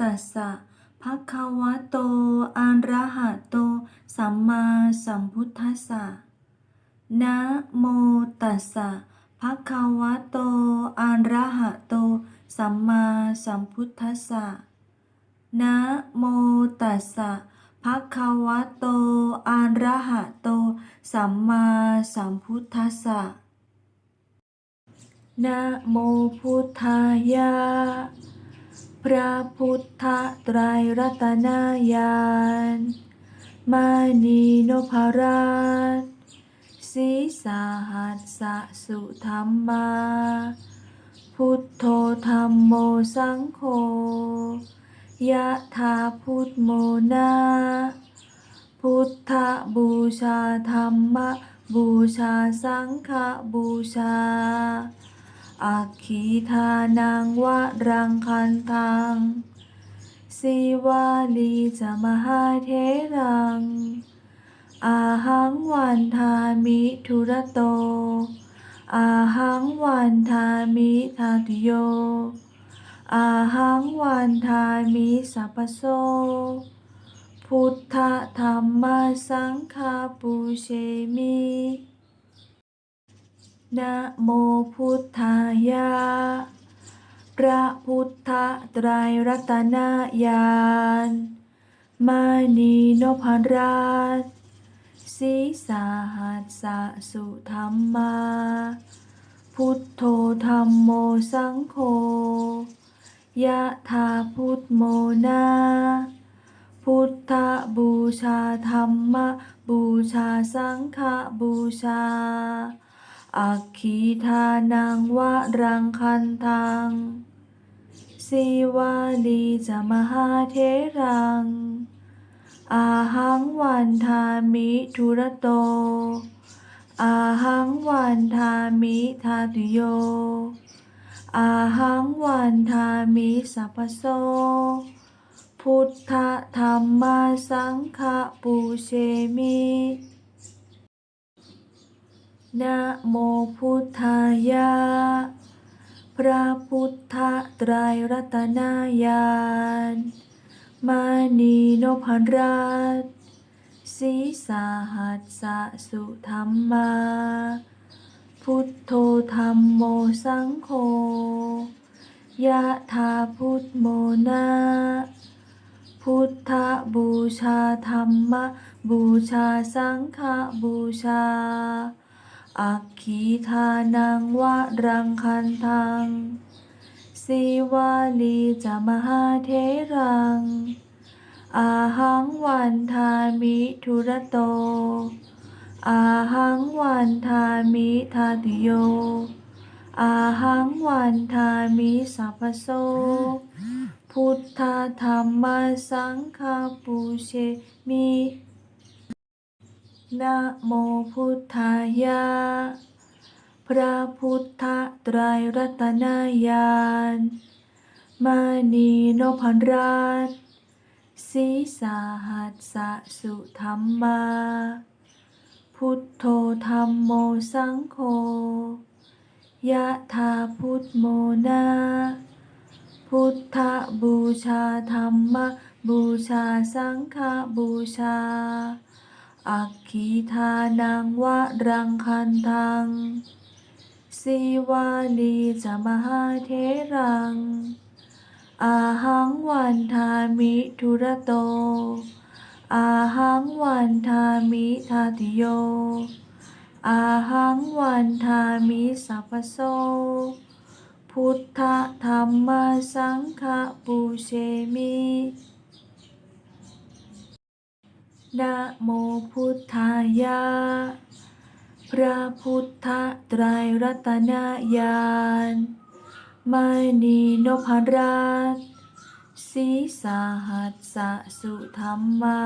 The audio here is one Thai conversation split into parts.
ตัสสะภะคะวะโตอะระหะโต สัมมาสัมพุทธัสสะนะโมตัสสะภะคะวะโตอะระหะโต สัมมาสัมพุทธัสสะนะโมตัสสะภะคะวะโตอะระหะโต สัมมาสัมพุทธัสสะนะโมพุทธายะ พระพุทธไตรรัตนญาณมานีนพราชสีสาหัสสะสุธรรมา พุทโธธรรมโมสังโฆยะธาพุทโมนาพุทธบูชาธรรมบูชาสังฆบูชา อัคคีทานังวะรังคันทังสิวาลีจะมหาเทรัง อาหังวันทามิทุระโต อาหังวันทามิทาตุโย อาหังวันทามิสัพโสพุทธธรรมสังฆาปุเชมิ นะโมพุทธายะพระพุทธไตรรัตนญาณมานีนพราชสีสาหัสสะสุธรรมา พุทโธธรรมโมสังโฆยะธาพุทโมนา พุทธบูชาธรรมบูชาสังฆบูชา อัคคีทานังวะรังคันทังสีวาลีจะมหาเทรัง อาหังวันทามิทุระโต อาหังวันทามิทาตุโย อาหังวันทามิสัพพโส พุทธธรรมสังฆปูเชมิ นะโมพุทธายะ พระพุทธไตรรัตนญาณมานีนพราชสีสาหัสสะสุธรรมา พุทโธธรรมโมสังโฆยะธาพุทโมนาพุทธบูชาธรรมบูชาสังฆบูชา อัคคีทานังวะรังคันทังสีวาลีจะมหาเทรัง อาหังวันทามิทุระโต อาหังวันทามิทาตุโย อาหังวันทามิสัพพโส พุทธธรรมสังฆปูเชมิ นะโมพุทธายะ พระพุทธไตรรัตนญาณมานีนพราชสีสาหัสสะสุธรรมา พุทโธธรรมโมสังโฆยะธาพุทโมนา พุทธบูชาธรรมบูชาสังฆบูชา อัคคีทานังวะรังคันทังสีวาลีจะมหาเทรัง อาหังวันทามิทุระโต อาหังวันทามิทาติโย อาหังวันทามิสัพพโสพุทธธรรมสังฆปูเชมิ นะโมพุทธายะพระพุทธไตรรัตนญาณมานีนพราชสีสาหัสสะสุธรรมา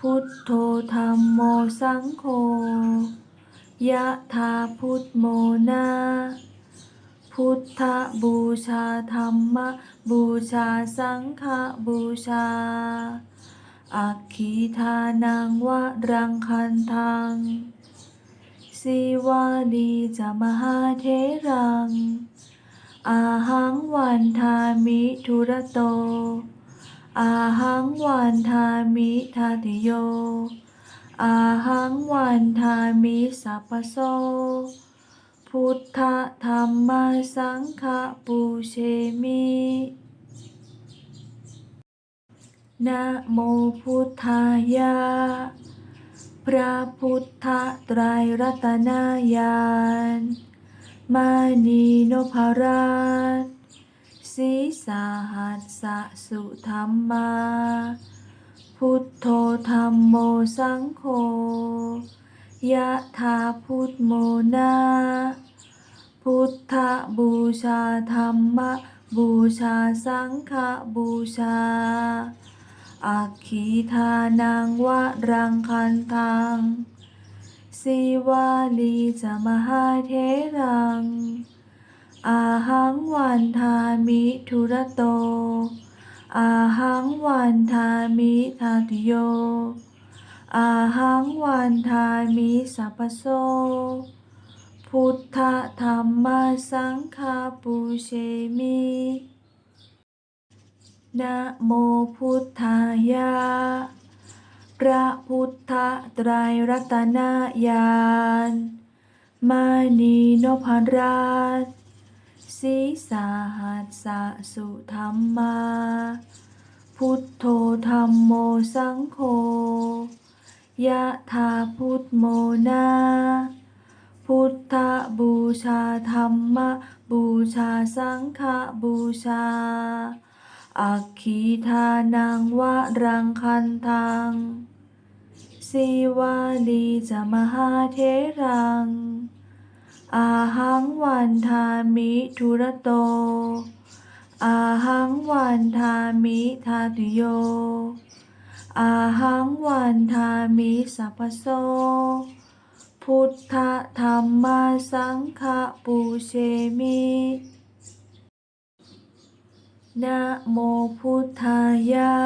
พุทโธธรรมโมสังโฆยะธาพุทโมนา พุทธบูชาธรรมบูชาสังฆบูชา อัคคีทานังวะรังคันทังสีวาลีจะมหาเทรัง อาหังวันทามิทุระโต อาหังวันทามิทาติโย อาหังวันทามิสัพพโส พุทธธรรมสังฆปูเชมิ นะโมพุทธายะพระพุทธไตรรัตนญาณมานีนพราชสีสาหัสสะสุธรรมา พุทโธธรรมโมสังโฆยะธาพุทโมนาพุทธบูชาธรรมบูชาสังฆบูชา อักขีทานังวะรังคันทังสีวาลีจะมหาเทรัง อาหังวันทามิทุระโต อาหังวันทามิทาติโย อาหังวันทามิสัพโส พุทธธรรมสังฆปูเชมิ นะโมพุทธายะพระพุทธไตรรัตนญาณมานีนพราชสีสาหัสสะสุธรรมา พุทโธธรรมโมสังโฆยะธาพุทโมนา พุทธบูชาธรรมบูชาสังฆบูชา อักขีทานังวะรังคันทังสีวาลีจะมหาเทรัง อาหังวันทามิทุระโต อาหังวันทามิทาติโย อาหังวันทามิสัพโส พุทธธรรมสังฆปูเชมิ นะโมพุทธายะ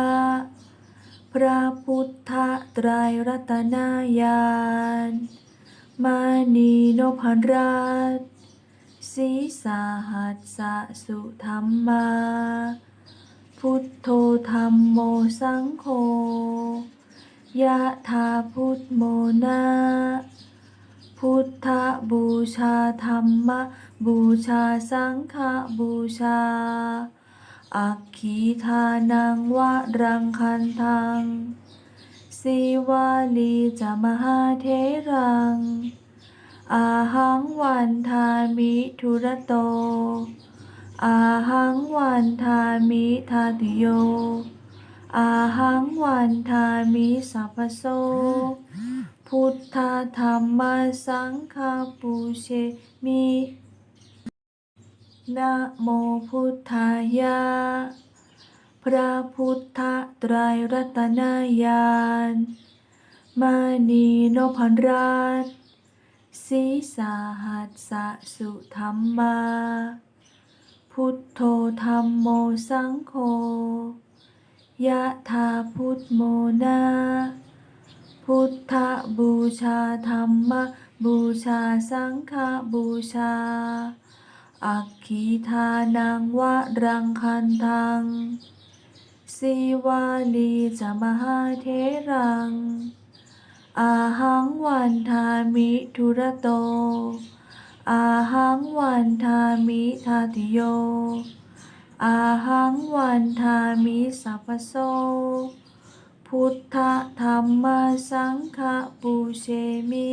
พระพุทธไตรรัตนญาณมานีนพราชสีสาหัสสะสุธรรมา พุทโธธรรมโมสังโฆยะธาพุทโมนาพุทธบูชาธรรมบูชาสังฆบูชา อักขีทานังวะรังคันทังสีวาลีจะมหาเทรัง อาหังวันทามิทุระโต อาหังวันทามิทาติโย อาหังวันทามิสัพพโส พุทธธรรมสังฆปูเชมิ นะโมพุทธายะ พระพุทธไตรรัตนญาณมานีนพราชสีสาหัสสะสุธรรมา พุทโธธรรมโมสังโฆ ยะธาพุทโมนา พุทธบูชาธรรมบูชาสังฆบูชา อักขีทานังวะรังคันทังสีวาลีจะมหาเทรัง อาหังวันทามิทุระโต อาหังวันทามิทาติโย อาหังวันทามิสัพพโสพุทธธรรมสังฆปูเชมิ